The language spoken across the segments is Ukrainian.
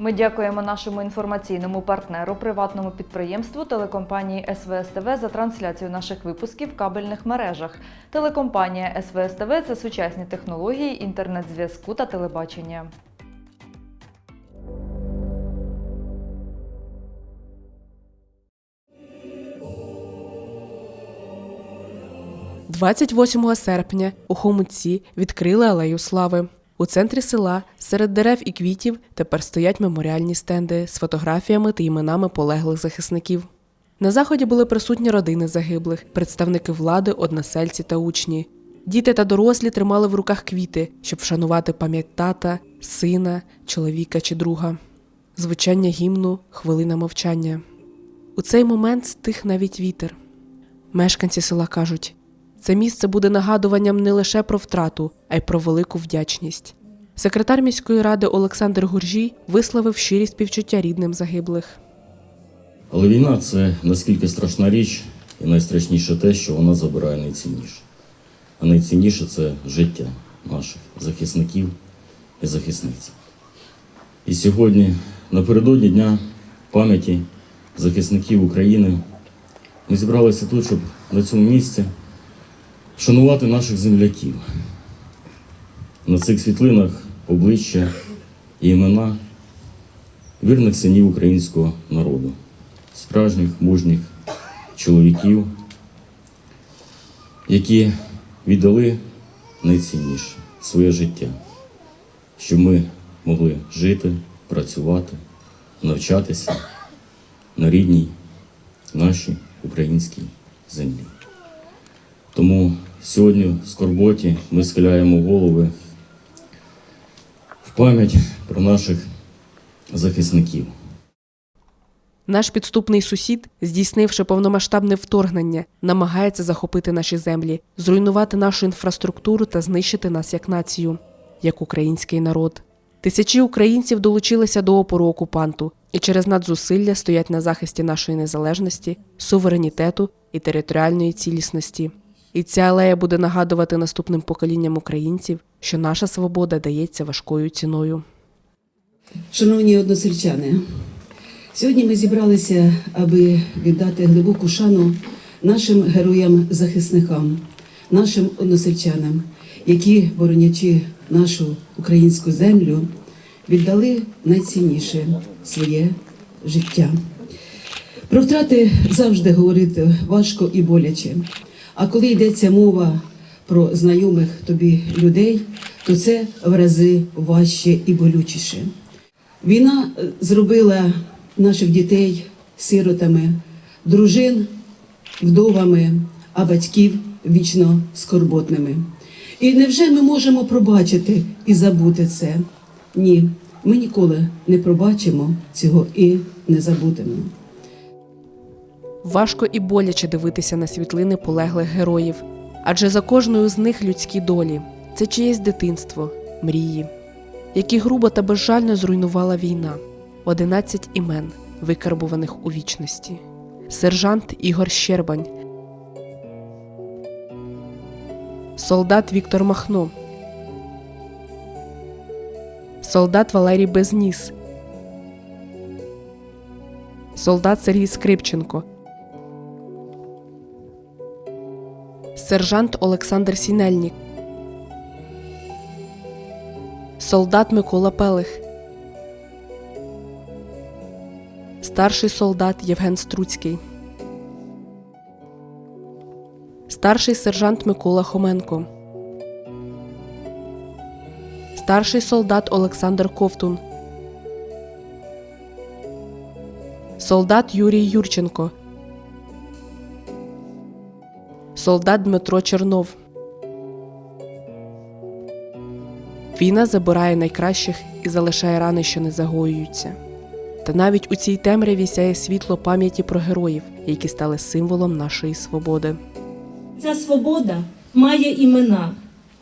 Ми дякуємо нашому інформаційному партнеру, приватному підприємству телекомпанії СВСТВ за трансляцію наших випусків в кабельних мережах. Телекомпанія СВСТВ – це сучасні технології інтернет-зв'язку та телебачення. 28 серпня у Хомутці відкрили алею слави. У центрі села серед дерев і квітів тепер стоять меморіальні стенди з фотографіями та іменами полеглих захисників. На заході були присутні родини загиблих, представники влади, односельці та учні. Діти та дорослі тримали в руках квіти, щоб вшанувати пам'ять тата, сина, чоловіка чи друга. Звучання гімну, хвилина мовчання. У цей момент стих навіть вітер. Мешканці села кажуть, це місце буде нагадуванням не лише про втрату, а й про велику вдячність. Секретар міської ради Олександр Гуржій висловив щирі співчуття рідним загиблих. Але війна це наскільки страшна річ, і найстрашніше те, що вона забирає найцінніше. А найцінніше це життя наших захисників і захисниць. І сьогодні, напередодні Дня пам'яті захисників України, ми зібралися тут, щоб на цьому місці вшанувати наших земляків. На цих світлинах обличчя і імена вірних синів українського народу, справжніх мужніх чоловіків, які віддали найцінніше своє життя, щоб ми могли жити, працювати, навчатися на рідній нашій українській землі. Тому сьогодні в скорботі ми схиляємо голови в пам'ять про наших захисників. Наш підступний сусід, здійснивши повномасштабне вторгнення, намагається захопити наші землі, зруйнувати нашу інфраструктуру та знищити нас як націю, як український народ. Тисячі українців долучилися до опору окупанту і через надзусилля стоять на захисті нашої незалежності, суверенітету і територіальної цілісності. І ця алея буде нагадувати наступним поколінням українців, що наша свобода дається важкою ціною. Шановні односельчани, сьогодні ми зібралися, аби віддати глибоку шану нашим героям-захисникам, нашим односельчанам, які, боронячи нашу українську землю, віддали найцінніше своє життя. Про втрати завжди говорити важко і боляче. А коли йдеться мова про знайомих тобі людей, то це в рази важче і болючіше. Війна е, зробила наших дітей сиротами, дружин вдовами, а батьків вічно скорботними. І невже ми можемо пробачити і забути це? Ні, ми ніколи не пробачимо цього і не забудемо. Важко і боляче дивитися на світлини полеглих героїв, адже за кожною з них людські долі це чиєсь дитинство, мрії, які грубо та безжально зруйнувала війна, 11 імен, викарбуваних у вічності. Сержант Ігор Щербань, солдат Віктор Махно, солдат Валерій Безніс, солдат Сергій Скрипченко. Сержант Олександр Сінельнік, солдат Микола Пелих, старший солдат Євген Струцький, старший сержант Микола Хоменко, старший солдат Олександр Ковтун, солдат Юрій Юрченко. Солдат Дмитро Чернов. Війна забирає найкращих і залишає рани, що не загоюються. Та навіть у цій темряві сяє світло пам'яті про героїв, які стали символом нашої свободи. Ця свобода має імена,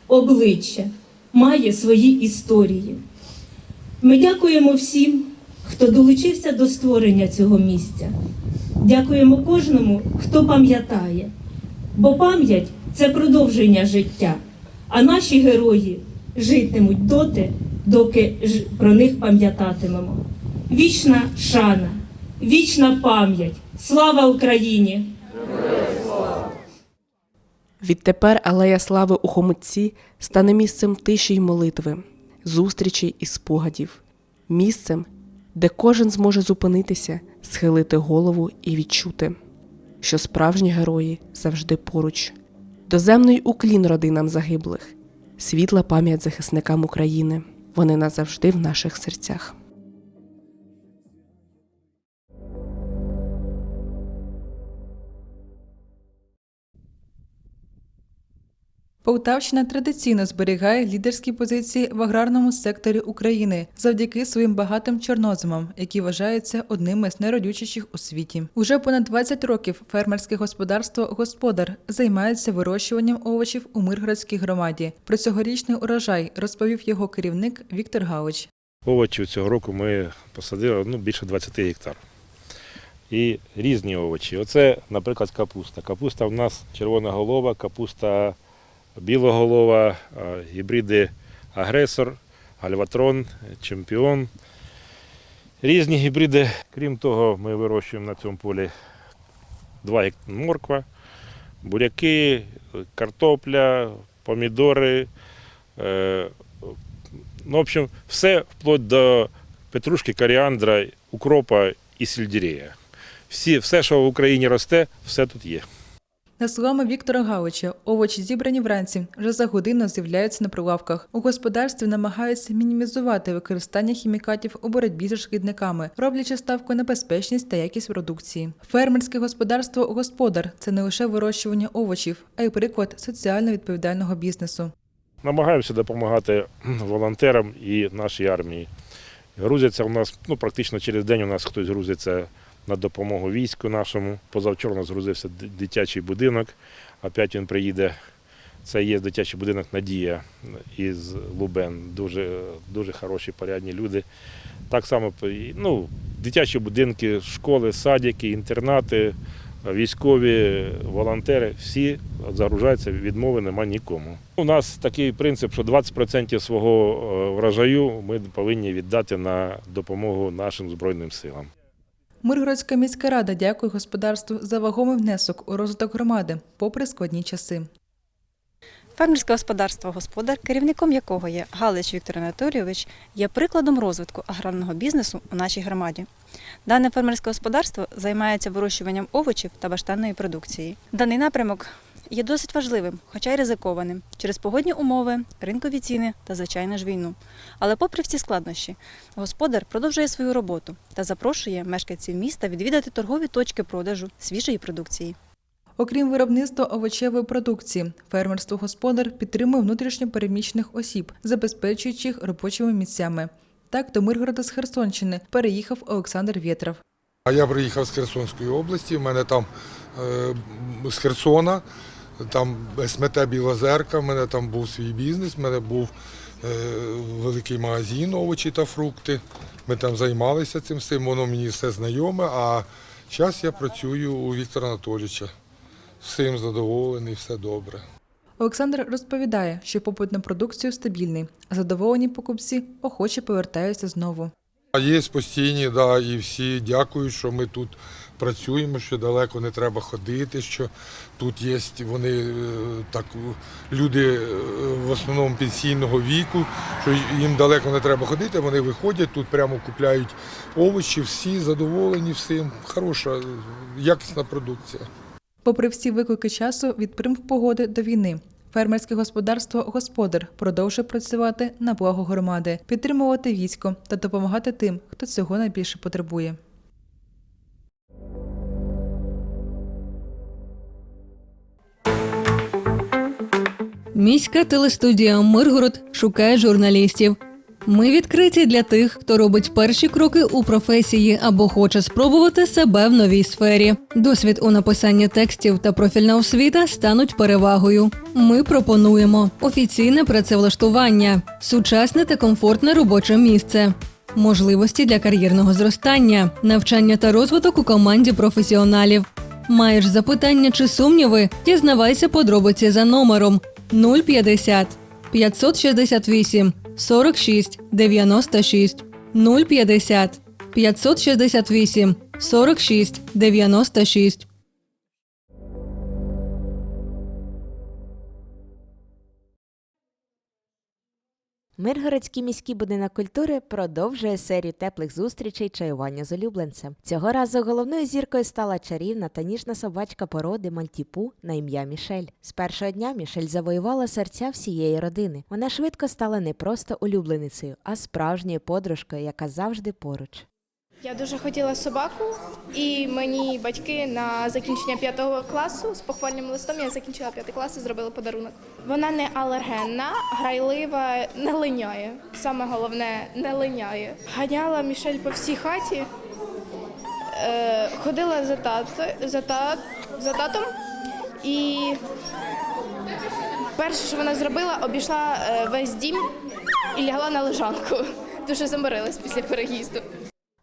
обличчя, має свої історії. Ми дякуємо всім, хто долучився до створення цього місця. Дякуємо кожному, хто пам'ятає. Бо пам'ять це продовження життя, а наші герої житимуть доти, доки про них пам'ятатимемо. вічна шана, вічна пам'ять. Слава Україні! Відтепер алея слави у Хомутці стане місцем тиші й молитви, зустрічей і спогадів, місцем, де кожен зможе зупинитися, схилити голову і відчути, що справжні герої завжди поруч. Доземний уклін родинам загиблих, світла пам'ять захисникам України. Вони назавжди в наших серцях. Полтавщина традиційно зберігає лідерські позиції в аграрному секторі України завдяки своїм багатим чорноземам, які вважаються одними з найродючіших у світі. Уже понад 20 років фермерське господарство Господар займається вирощуванням овочів у Миргородській громаді. Про цьогорічний урожай розповів його керівник Віктор Галич. Овочів цього року ми посадили ну, більше 20 гектар. І різні овочі. Оце, наприклад, капуста. Капуста в нас червона голова, капуста білоголова, гібриди агресор, альватрон, чемпіон. Різні гібриди. Крім того, ми вирощуємо на цьому полі 2 гектар морква, буряки, картопля, помідори. е, Ну, в общем, все вплоть до петрушки, коріандра, укропа і сельдерея. Всі, все, що в Україні росте, все тут є. За словами Віктора Галича, овочі зібрані вранці вже за годину з'являються на прилавках. У господарстві намагаються мінімізувати використання хімікатів у боротьбі з шкідниками, роблячи ставку на безпечність та якість продукції. Фермерське господарство Господар це не лише вирощування овочів, а й приклад соціально відповідального бізнесу. Намагаємося допомагати волонтерам і нашій армії. Грузяться у нас ну, практично через день у нас хтось грузиться на допомогу війську нашому. Позавчора у нас грузився дитячий будинок. Опять він приїде. Це є дитячий будинок Надія із Лубен. Дуже, дуже хороші, порядні люди. Так само ну, дитячі будинки, школи, садики, інтернати, військові, волонтери, всі загружаються, відмови нема нікому. У нас такий принцип, що 20% свого е, врожаю ми повинні віддати на допомогу нашим Збройним силам. Миргородська міська рада дякує господарству за вагомий внесок у розвиток громади, попри складні часи. Фермерське господарство Господар, керівником якого є Галич Віктор Анатолійович, є прикладом розвитку аграрного бізнесу у нашій громаді. Дане фермерське господарство займається вирощуванням овочів та баштанної продукції. Даний напрямок є досить важливим, хоча й ризикованим через погодні умови, ринкові ціни та, звичайно ж, війну. Але, попри всі складнощі, господар продовжує свою роботу та запрошує мешканців міста відвідати торгові точки продажу свіжої продукції. Окрім виробництва овочевої продукції, фермерство господар підтримує внутрішньо переміщених осіб, забезпечуючи їх робочими місцями. Так до Миргорода з Херсонщини переїхав Олександр Вєтров. А я приїхав з Херсонської області. У мене там е, з Херсона, там СМТ Білозерка, в мене там був свій бізнес, в мене був е, великий магазин овочі та фрукти. Ми там займалися цим всім, воно мені все знайоме. А зараз я працюю у Віктора Анатолійовича. Всім задоволений, все добре. Олександр розповідає, що попит на продукцію стабільний, а задоволені покупці охоче повертаються знову. Є постійні, да, і всі дякують, що ми тут працюємо, що далеко не треба ходити, що тут є вони е, так люди е, в основному пенсійного віку, що їм далеко не треба ходити, вони виходять, тут прямо купляють овочі, всі задоволені всім. Хороша, якісна продукція. Попри всі виклики часу від примх погоди до війни, фермерське господарство Господар продовжує працювати на благо громади, підтримувати військо та допомагати тим, хто цього найбільше потребує. Міська телестудія Миргород шукає журналістів. Ми відкриті для тих, хто робить перші кроки у професії або хоче спробувати себе в новій сфері. Досвід у написанні текстів та профільна освіта стануть перевагою. Ми пропонуємо офіційне працевлаштування, сучасне та комфортне робоче місце. Можливості для кар'єрного зростання, навчання та розвиток у команді професіоналів. Маєш запитання чи сумніви? Дізнавайся подробиці за номером 050 568 46 96 050 568 46 96. Миргородський міський будинок культури продовжує серію теплих зустрічей чаювання з улюбленцем. Цього разу головною зіркою стала чарівна та ніжна собачка породи Мальтіпу на ім'я Мішель. З першого дня Мішель завоювала серця всієї родини. Вона швидко стала не просто улюбленицею, а справжньою подружкою, яка завжди поруч. Я дуже хотіла собаку, і мені батьки на закінчення п'ятого класу з похвальним листом я закінчила п'ятий клас і зробили подарунок. Вона не алергенна, грайлива, не линяє. Саме головне не линяє. Ганяла Мішель по всій хаті, е, ходила за, тато, за, та, за татом і перше, що вона зробила, обійшла е, весь дім і лягла на лежанку. Дуже заморилась після переїзду.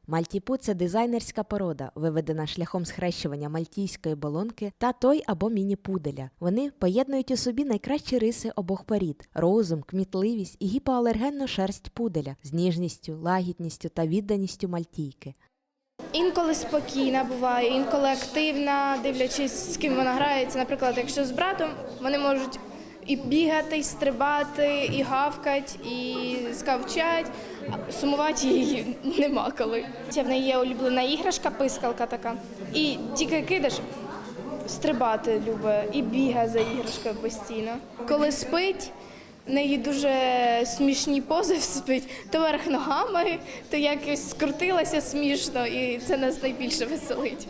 Мальтіпу це дизайнерська порода, виведена шляхом схрещування мальтійської болонки та той або міні-пуделя. Вони поєднують у собі найкращі риси обох порід: розум, кмітливість і гіпоалергенну шерсть пуделя з ніжністю, лагідністю та відданістю мальтійки. Інколи спокійна буває, інколи активна, дивлячись, з ким вона грається. Наприклад, якщо з братом, вони можуть і бігати, і стрибати, і гавкать, і скавчать. Сумувати її нема коли. Це в неї є улюблена іграшка, пискалка така. І тільки кидаш, стрибати любить і бігає за іграшкою постійно. Коли спить, в неї дуже смішні пози спить, то верх ногами, то якось скрутилася смішно, і це нас найбільше веселить.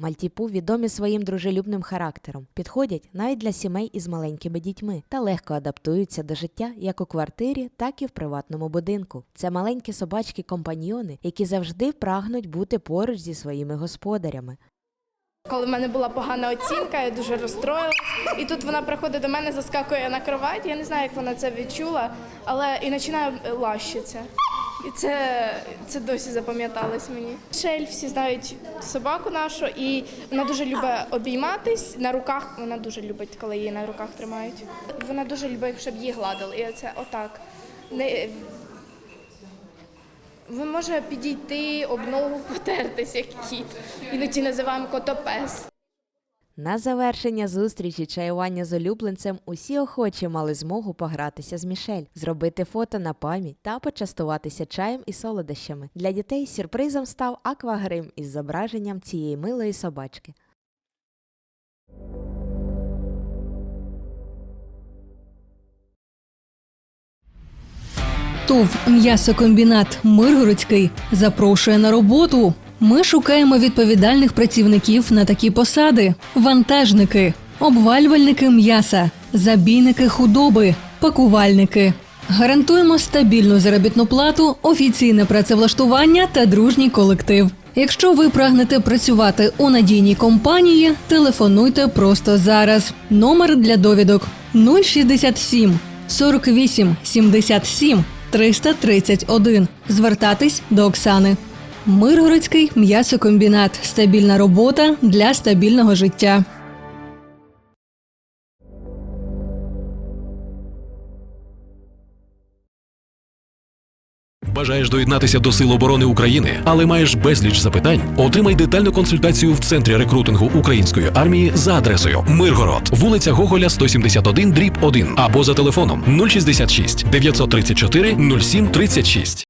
Мальтіпу відомі своїм дружелюбним характером, підходять навіть для сімей із маленькими дітьми та легко адаптуються до життя як у квартирі, так і в приватному будинку. Це маленькі собачки-компаньйони, які завжди прагнуть бути поруч зі своїми господарями. Коли в мене була погана оцінка, я дуже розстроїлась. І тут вона приходить до мене, заскакує на кровать. Я не знаю, як вона це відчула, але і починає лащитися. І це, це досі запам'яталось мені. Шель всі знають собаку нашу, і вона дуже любить обійматись на руках. Вона дуже любить, коли її на руках тримають. Вона дуже любить, щоб її гладили. І це отак. Не, він може підійти, об ногу потертись, як кіт. Іноді називаємо котопес. На завершення зустрічі чаювання з улюбленцем усі охочі мали змогу погратися з Мішель, зробити фото на пам'ять та почастуватися чаєм і солодощами. Для дітей сюрпризом став аквагрим із зображенням цієї милої собачки. ТОВ «М'ясокомбінат Миргородський запрошує на роботу. Ми шукаємо відповідальних працівників на такі посади: вантажники, обвалювальники м'яса, забійники худоби, пакувальники. Гарантуємо стабільну заробітну плату, офіційне працевлаштування та дружній колектив. Якщо ви прагнете працювати у надійній компанії, телефонуйте просто зараз. Номер для довідок 067 48 77 331. Звертатись до Оксани. Миргородський м'ясокомбінат. Стабільна робота для стабільного життя. Бажаєш доєднатися до Сил оборони України, але маєш безліч запитань? Отримай детальну консультацію в центрі рекрутингу української армії за адресою Миргород, вулиця Гоголя, 171, дріб 1 або за телефоном 066 934 07 36.